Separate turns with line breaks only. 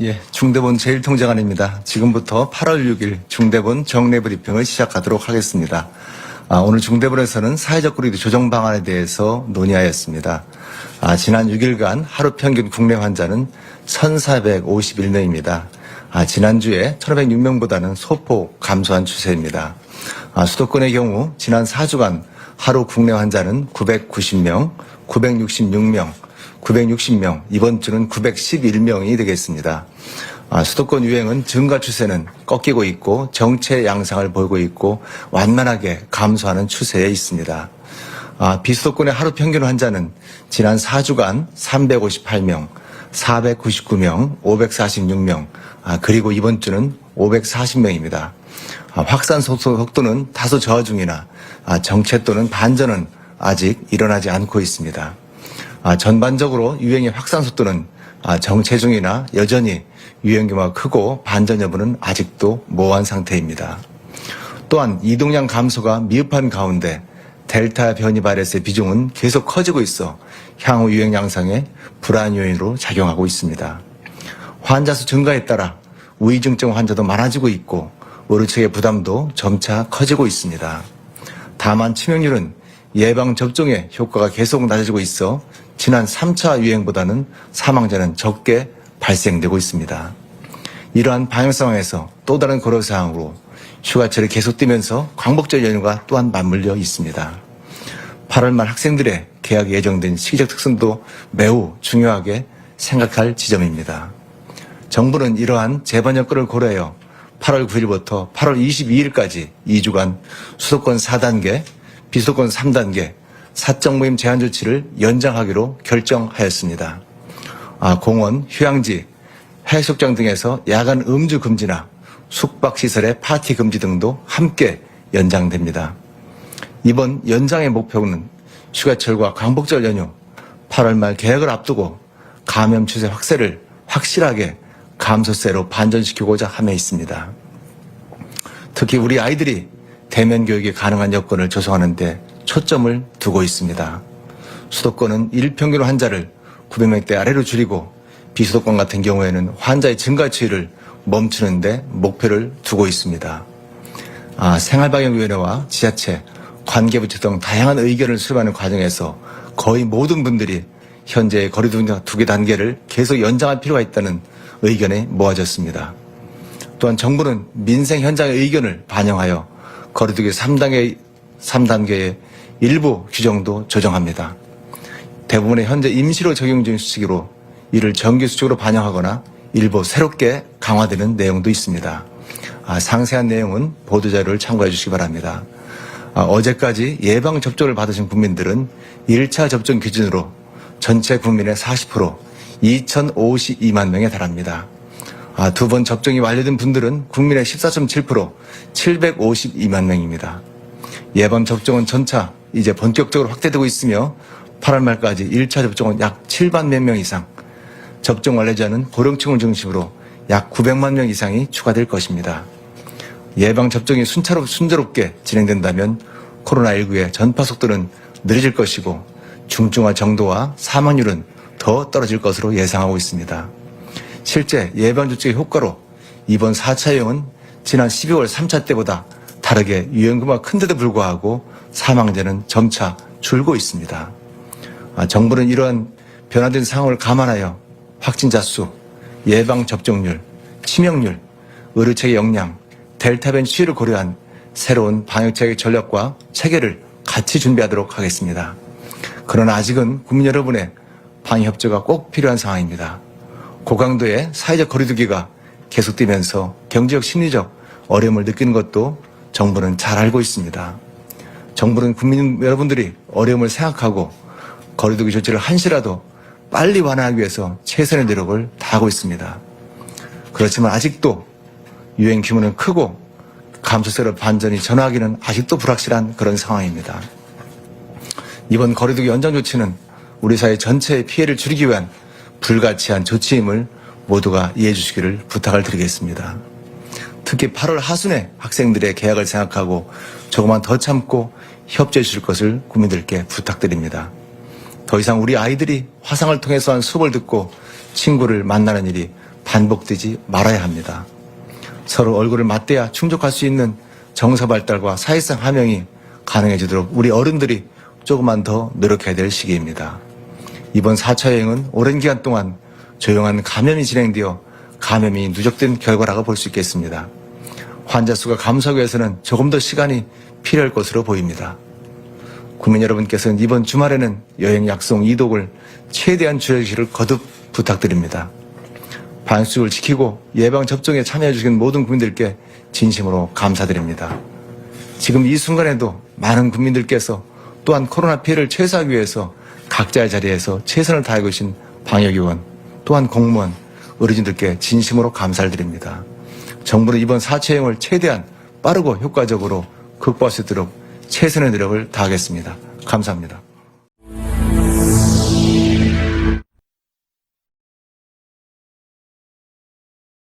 예, 중대본 제1통장관입니다. 지금부터 8월 6일 중대본 정례 브리핑을 시작하도록 하겠습니다. 아, 오늘 중대본에서는 사회적 거리두 조정 방안에 대해서 논의하였습니다. 아, 지난 6일간 하루 평균 국내 환자는 1,451명입니다. 아, 지난주에 1,506명보다는 소폭 감소한 추세입니다. 아, 수도권의 경우 지난 4주간 하루 국내 환자는 990명, 966명, 960명, 이번 주는 911명이 되겠습니다. 아, 수도권 유행은 증가 추세는 꺾이고 있고 정체 양상을 보이고 있고 완만하게 감소하는 추세에 있습니다. 아, 비수도권의 하루 평균 환자는 지난 4주간 358명, 499명, 546명, 아, 그리고 이번 주는 540명입니다. 아, 확산 속도- 속도는 다소 저하 중이나 아, 정체 또는 반전은 아직 일어나지 않고 있습니다. 아, 전반적으로 유행의 확산 속도는 아, 정체 중이나 여전히 유행 규모가 크고 반전 여부는 아직도 모호한 상태입니다. 또한 이동량 감소가 미흡한 가운데 델타 변이 바이러스의 비중은 계속 커지고 있어 향후 유행 양상에 불안 요인으로 작용하고 있습니다. 환자 수 증가에 따라 우위중증 환자도 많아지고 있고 의료체의 부담도 점차 커지고 있습니다. 다만 치명률은 예방 접종의 효과가 계속 낮아지고 있어 지난 3차 유행보다는 사망자는 적게 발생되고 있습니다. 이러한 방역 상황에서 또 다른 고려 사항으로 휴가철이 계속되면서 광복절 연휴가 또한 맞물려 있습니다. 8월 말 학생들의 개학 예정된 시기적 특성도 매우 중요하게 생각할 지점입니다. 정부는 이러한 재반 여건을 고려하여 8월 9일부터 8월 22일까지 2주간 수도권 4단계, 비수도권 3단계 사적 모임 제한 조치를 연장하기로 결정하였습니다. 아, 공원, 휴양지, 해수욕장 등에서 야간 음주 금지나 숙박시설의 파티 금지 등도 함께 연장됩니다. 이번 연장의 목표는 휴가철과 광복절 연휴 8월 말 개학을 앞두고 감염 추세 확대를 확실하게 감소세로 반전시키고자 함에 있습니다. 특히 우리 아이들이 대면 교육이 가능한 여건을 조성하는 데 초점을 두고 있습니다. 수도권은 일평균 환자를 900명대 아래로 줄이고 비수도권 같은 경우에는 환자의 증가 추이를 멈추는 데 목표를 두고 있습니다. 아, 생활방역위원회와 지자체, 관계부처 등 다양한 의견을 수렴하는 과정에서 거의 모든 분들이 현재 거리두기 단계를 계속 연장할 필요가 있다는 의견에 모아졌습니다. 또한 정부는 민생 현장의 의견을 반영하여 거리두기 3단계, 3단계의 일부 규정도 조정합니다. 대부분의 현재 임시로 적용 중인 수칙으로 이를 정기 수칙으로 반영하거나 일부 새롭게 강화되는 내용도 있습니다. 아, 상세한 내용은 보도자료를 참고해 주시기 바랍니다. 아, 어제까지 예방 접종을 받으신 국민들은 1차 접종 기준으로 전체 국민의 40% 2,052만 명에 달합니다. 아, 두 번 접종이 완료된 분들은 국민의 14.7% 752만 명입니다. 예방 접종은 전차 이제 본격적으로 확대되고 있으며 8월 말까지 1차 접종은 약 7만 몇명 이상, 접종 완료자는 고령층을 중심으로 약 900만 명 이상이 추가될 것입니다. 예방 접종이 순차로 순조롭게 진행된다면 코로나19의 전파 속도는 느려질 것이고 중증화 정도와 사망률은 더 떨어질 것으로 예상하고 있습니다. 실제 예방 조치의 효과로 이번 4차 유행은 지난 12월 3차 때보다 다르게 유행 규모가 큰데도 불구하고 사망자는 점차 줄고 있습니다. 아, 정부는 이러한 변화된 상황을 감안하여 확진자 수, 예방 접종률, 치명률, 의료체계 역량, 델타 변이 추이를 고려한 새로운 방역체계 전략과 체계를 같이 준비하도록 하겠습니다. 그러나 아직은 국민 여러분의 방역 협조가 꼭 필요한 상황입니다. 고강도의 사회적 거리두기가 계속되면서 경제적 심리적 어려움을 느끼는 것도 정부는 잘 알고 있습니다. 정부는 국민 여러분들이 어려움을 생각하고 거리두기 조치를 한시라도 빨리 완화하기 위해서 최선의 노력을 다하고 있습니다. 그렇지만 아직도 유행 규모는 크고 감소세로 반전이 전화하기는 아직도 불확실한 그런 상황입니다. 이번 거리두기 연장 조치는 우리 사회 전체의 피해를 줄이기 위한 불가치한 조치임을 모두가 이해해 주시기를 부탁을 드리겠습니다. 특히 8월 하순에 학생들의 개학을 생각하고 조금만 더 참고 협조해 주실 것을 국민들께 부탁드립니다. 더 이상 우리 아이들이 화상을 통해서 한 수업을 듣고 친구를 만나는 일이 반복되지 말아야 합니다. 서로 얼굴을 맞대야 충족할 수 있는 정서 발달과 사회성 함양이 가능해지도록 우리 어른들이 조금만 더 노력해야 될 시기입니다. 이번 4차 여행은 오랜 기간 동안 조용한 감염이 진행되어 감염이 누적된 결과라고 볼 수 있겠습니다. 환자 수가 감소하기 위해서는 조금 더 시간이 필요할 것으로 보입니다. 국민 여러분께서는 이번 주말에는 여행 약속 이독을 최대한 줄여주시를 거듭 부탁드립니다. 반수를 지키고 예방 접종에 참여해 주신 모든 국민들께 진심으로 감사드립니다. 지금 이 순간에도 많은 국민들께서 또한 코로나 피해를 최소화하기 위해서 각자의 자리에서 최선을 다하고 계신 방역요원, 또한 공무원, 의료진들께 진심으로 감사를 드립니다. 정부는 이번 사채행을 최대한 빠르고 효과적으로 극복할 수 있도록 최선의 노력을 다하겠습니다. 감사합니다.